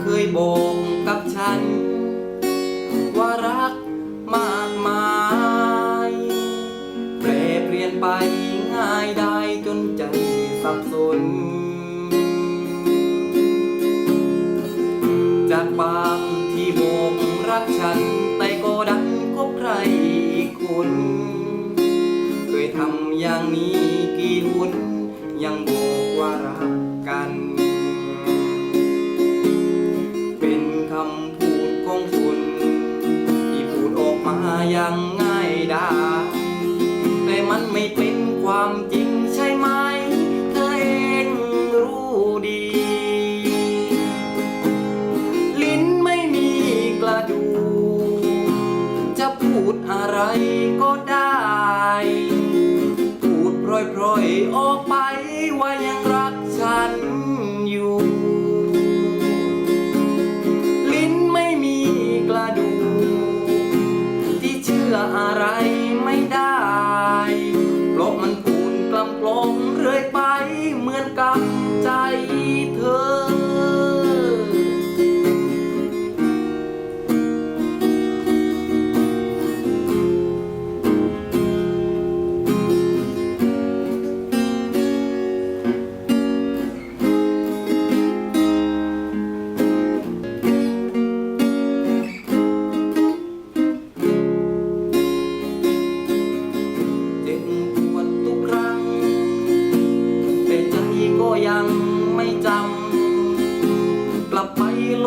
เคยบอกกับฉัน ว่ารักมากมายแปรเปลี่ยนไปง่ายได้จนใจสับสน จากบางที่บอกรักฉัน แต่ก็ดันคบใครอีกคน เคยทำอย่างนี้กี่หนยังบอกว่ารักา แต่มันไม่เป็นความจริง ไม่ได้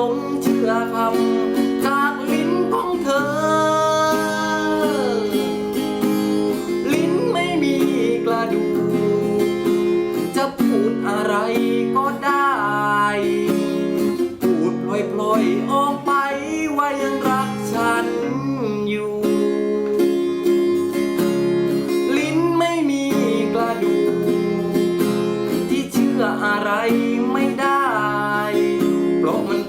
ลมเชื่อคำจากลิ้นของเธอ ลิ้นไม่มีกระดูกจะพูดอะไรก็ได้ พูดพลอยๆออกไปว่ายังรักฉันอยู่ ลิ้นไม่มีกระดูกที่เชื่ออะไรไม่ได้ เพราะมัน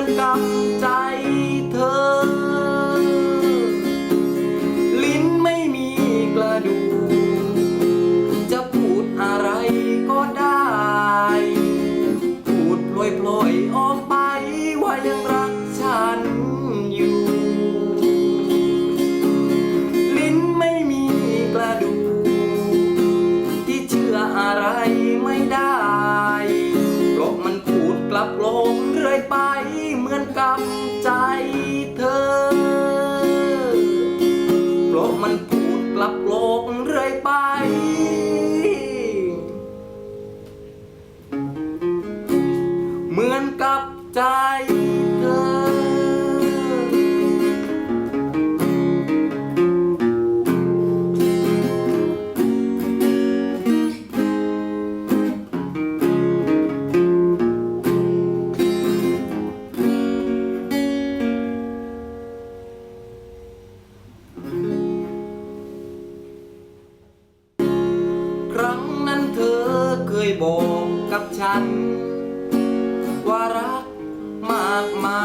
กันกับใจเธอ ลิ้นไม่มีกระดูก จะพูดอะไรก็ได้ พูดพลอยๆอยออกไปว่ายังรักฉันอยู่ ลิ้นไม่มีกระดูก ที่เชื่ออะไรไม่ได้ เพรามันพูดกลับลงเรื่อยไป กัใจเธอ เพราะมันพูดกลับโลกเรื่อยไป เหมือนกับใจ ยบอกกับฉัน ว่ารักมากมา